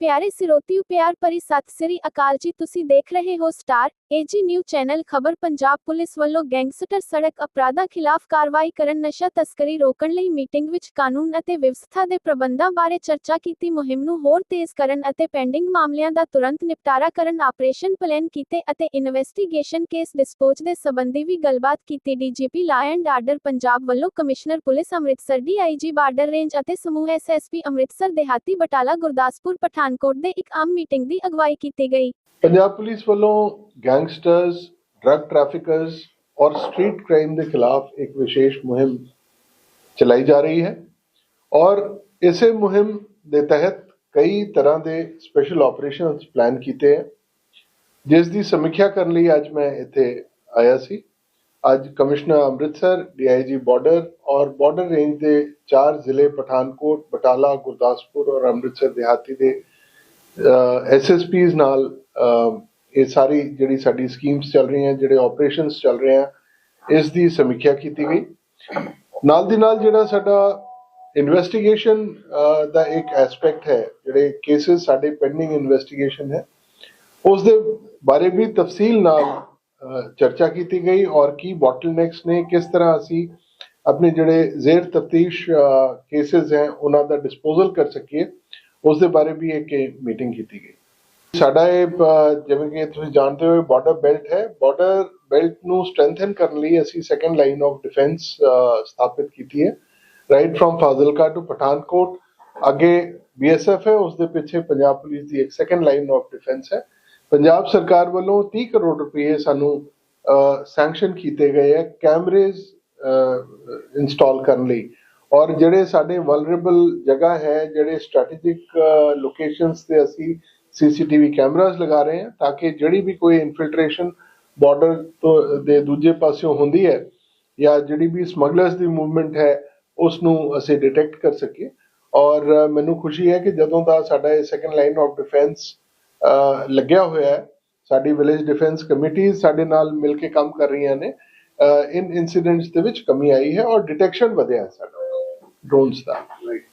ਪਿਆਰੇ ਸਿਰੋਤਿਓ ਪਿਆਰ ਭਰੀ ਸਤਿ ਸ੍ਰੀ ਅਕਾਲ ਜੀ, ਤੁਸੀਂ ਦੇਖ ਰਹੇ ਹੋ ਸਟਾਰ ਏਜੀ ਨਿਊ ਚੈਨਲ ਖਬਰ ਪੰਜਾਬ ਪੁਲਿਸ ਵੱਲੋਂ ਗੈਂਗਸਟਰ ਸੜਕ ਅਪਰਾਧਾਂ ਖਿਲਾਫ ਕਾਰਵਾਈ ਕਰਨ, ਨਸ਼ਾ ਤਸਕਰੀ ਰੋਕਣ ਲਈ ਮੀਟਿੰਗ ਵਿੱਚ ਕਾਨੂੰਨ ਅਤੇ ਵਿਵਸਥਾ ਦੇ ਪ੍ਰਬੰਧਾਂ ਬਾਰੇ ਚਰਚਾ ਕੀਤੀ, ਮੁਹਿੰਮ ਨੂੰ ਹੋਰ ਤੇਜ਼ ਕਰਨ ਅਤੇ ਪੈਂਡਿੰਗ ਮਾਮਲਿਆਂ ਦਾ ਤੁਰੰਤ ਨਿਪਟਾਰਾ ਕਰਨ, ਆਪਰੇਸ਼ਨ ਪਲਾਨ ਕੀਤੇ ਅਤੇ ਇਨਵੈਸਟੀਗੇਸ਼ਨ ਕੇਸ ਡਿਸਪੋਜ਼ ਦੇ ਸੰਬੰਧੀ ਵੀ ਗੱਲਬਾਤ ਕੀਤੀ, DGP law and order Punjab ਵੱਲੋਂ commissioner police Amritsar, DIG border range ਅਤੇ ਸਮੂਹ ਐਸਐਸਪੀ ਅੰਮ੍ਰਿਤਸਰ, ਦੇਹਾਤੀ ਬਟਾਲਾ, ਗੁਰਦਾਸਪੁਰ ਪਠਾਨਕੋਟ ਦੇ ਇੱਕ ਆਮ ਮੀਟਿੰਗ ਦੀ ਅਗਵਾਈ ਕੀਤੀ ਗਈ। ਪੰਜਾਬ ਪੁਲਿਸ ਵੱਲੋਂ ਗੈਂਗਸਟਰਸ ਡਰੱਗ ਟ੍ਰੈਫਿਕਰਸ ਔਰ ਸਟਰੀਟ ਕ੍ਰਾਈਮ ਦੇ ਖਿਲਾਫ ਇੱਕ ਵਿਸ਼ੇਸ਼ ਮੁਹਿੰਮ ਚਲਾਈ ਜਾ ਰਹੀ ਹੈ ਔਰ ਇਸੇ ਮੁਹਿੰਮ ਦੇ ਤਹਿਤ ਕਈ ਤਰ੍ਹਾਂ ਦੇ ਸਪੈਸ਼ਲ ਆਪਰੇਸ਼ਨਸ ਪਲਾਨ ਕੀਤੇ ਹੈ। ਜਿਸ ਦੀ ਸਮੀਖਿਆ ਕਰਨ ਲਈ ਅੱਜ ਮੈਂ ਇੱਥੇ ਆਇਆ ਸੀ। ਅੱਜ ਕਮਿਸ਼ਨਰ ਅੰਮ੍ਰਿਤਸਰ ਡੀਆਈਜੀ ਬਾਰਡਰ ਔਰ ਬਾਰਡਰ ਰੇਂਜ ਦੇ ਚਾਰ ਜ਼ਿਲ੍ਹੇ ਪਠਾਨਕੋਟ, ਬਟਾਲਾ, ਗੁਰਦਾਸਪੁਰ ਔਰ ਅੰਮ੍ਰਿਤਸਰ ਦਿਹਾਤੀ ਦੇ ਐਸ ਐੱਸ ਪੀਜ਼ ਨਾਲ ਇਹ ਸਾਰੀ ਜਿਹੜੀ ਸਾਡੀ ਸਕੀਮਸ ਚੱਲ ਰਹੀਆਂ, ਜਿਹੜੇ ਆਪਰੇਸ਼ਨਸ ਚੱਲ ਰਹੇ ਆ, ਇਸ ਦੀ ਸਮੀਖਿਆ ਕੀਤੀ ਗਈ। ਨਾਲ ਦੀ ਨਾਲ ਜਿਹੜਾ ਸਾਡਾ ਇਨਵੈਸਟੀਗੇਸ਼ਨ ਦਾ ਇੱਕ ਐਸਪੈਕਟ ਹੈ, ਜਿਹੜੇ ਕੇਸਸ ਸਾਡੇ ਪੈਂਡਿੰਗ ਇਨਵੈਸਟੀਗੇਸ਼ਨ ਹੈ ਉਸ ਦੇ ਬਾਰੇ ਵੀ ਤਫਸੀਲ ਨਾਲ ਚਰਚਾ ਕੀਤੀ ਗਈ ਔਰ ਕੀ ਬੋਟਲਨੈਕਸ ਨੇ, ਕਿਸ ਤਰ੍ਹਾਂ ਅਸੀਂ ਆਪਣੇ ਜਿਹੜੇ ਜ਼ੇਰ ਤਫਤੀਸ਼ ਕੇਸਸ ਹੈ, ਉਹਨਾਂ ਦਾ ਡਿਸਪੋਜ਼ਲ ਕਰ ਸਕੀਏ। ਉਸ ਦੇ ਬਾਰੇ ਵੀ ਇੱਕ ਮੀਟਿੰਗ ਕੀਤੀ ਗਈ। ਸਾਡਾ ਇਹ ਜਿਵੇਂ ਕਿ ਤੁਸੀਂ ਜਾਣਦੇ ਹੋ ਬਾਰਡਰ ਬੈਲਟ ਹੈ। ਬਾਰਡਰ ਬੈਲਟ ਨੂੰ ਸਟਰੈਂਥਨ ਕਰਨ ਲਈ ਅਸੀਂ ਸੈਕੰਡ ਲਾਈਨ ਆਫ ਡਿਫੈਂਸ ਸਥਾਪਿਤ ਕੀਤੀ ਹੈ। Right from Fazilka to Pathankot ਅੱਗੇ ਬੀਐਸਐਫ ਹੈ ਉਸ ਦੇ ਪਿੱਛੇ ਪੰਜਾਬ ਪੁਲਿਸ ਦੀ ਇੱਕ ਸੈਕੰਡ ਲਾਈਨ ਆਫ ਡਿਫੈਂਸ ਹੈ। ਪੰਜਾਬ ਸਰਕਾਰ ਵੱਲੋਂ 30 ਕਰੋੜ ਰੁਪਏ ਸਾਨੂੰ ਸੈਂਕਸ਼ਨ ਕੀਤੇ ਗਏ ਹੈ ਕੈਮਰੇਜ਼ ਇੰਸਟਾਲ ਕਰਨ ਲਈ। ਔਰ ਜਿਹੜੇ ਸਾਡੇ ਵਲਨਰੇਬਲ ਜਗ੍ਹਾ ਹੈ, ਜਿਹੜੇ ਸਟ੍ਰੈਟੇਜਿਕ ਲੋਕੇਸ਼ਨਸ ਤੇ ਅਸੀਂ ਸੀਸੀਟੀਵੀ ਕੈਮਰਾਸ ਲਗਾ ਰਹੇ ਹਾਂ ਤਾਂ ਕਿ ਜਿਹੜੀ ਵੀ ਕੋਈ ਇਨਫਿਲਟ੍ਰੇਸ਼ਨ ਬਾਰਡਰ ਤੋਂ, ਦੇ ਦੂਜੇ ਪਾਸਿਓਂ ਹੁੰਦੀ ਹੈ ਜਾਂ ਜਿਹੜੀ ਵੀ ਸਮਗਲਰਸ ਦੀ ਮੂਵਮੈਂਟ ਹੈ ਉਸ ਨੂੰ ਅਸੀਂ ਡਿਟੈਕਟ ਕਰ ਸਕੀਏ। ਔਰ ਮੈਨੂੰ ਖੁਸ਼ੀ ਹੈ ਕਿ ਜਦੋਂ ਦਾ ਸਾਡਾ ਇਹ ਸੈਕੰਡ ਲਾਈਨ ਆਫ ਡਿਫੈਂਸ ਲੱਗਿਆ ਹੋਇਆ ਹੈ, ਸਾਡੀ ਵਿਲੇਜ ਡਿਫੈਂਸ ਕਮੇਟੀ ਸਾਡੇ ਨਾਲ ਮਿਲ ਕੇ ਕੰਮ ਕਰ ਰਹੀਆਂ ਨੇ ਇਨ ਇਨਸੀਡੈਂਟਸ ਦੇ ਵਿੱਚ ਕਮੀ ਆਈ ਹੈ ਔਰ ਡਿਟੈਕਸ਼ਨ ਵਧਿਆ ਹੈ ਸਾਡਾ। ਡਰੋਨਸ ਦਾ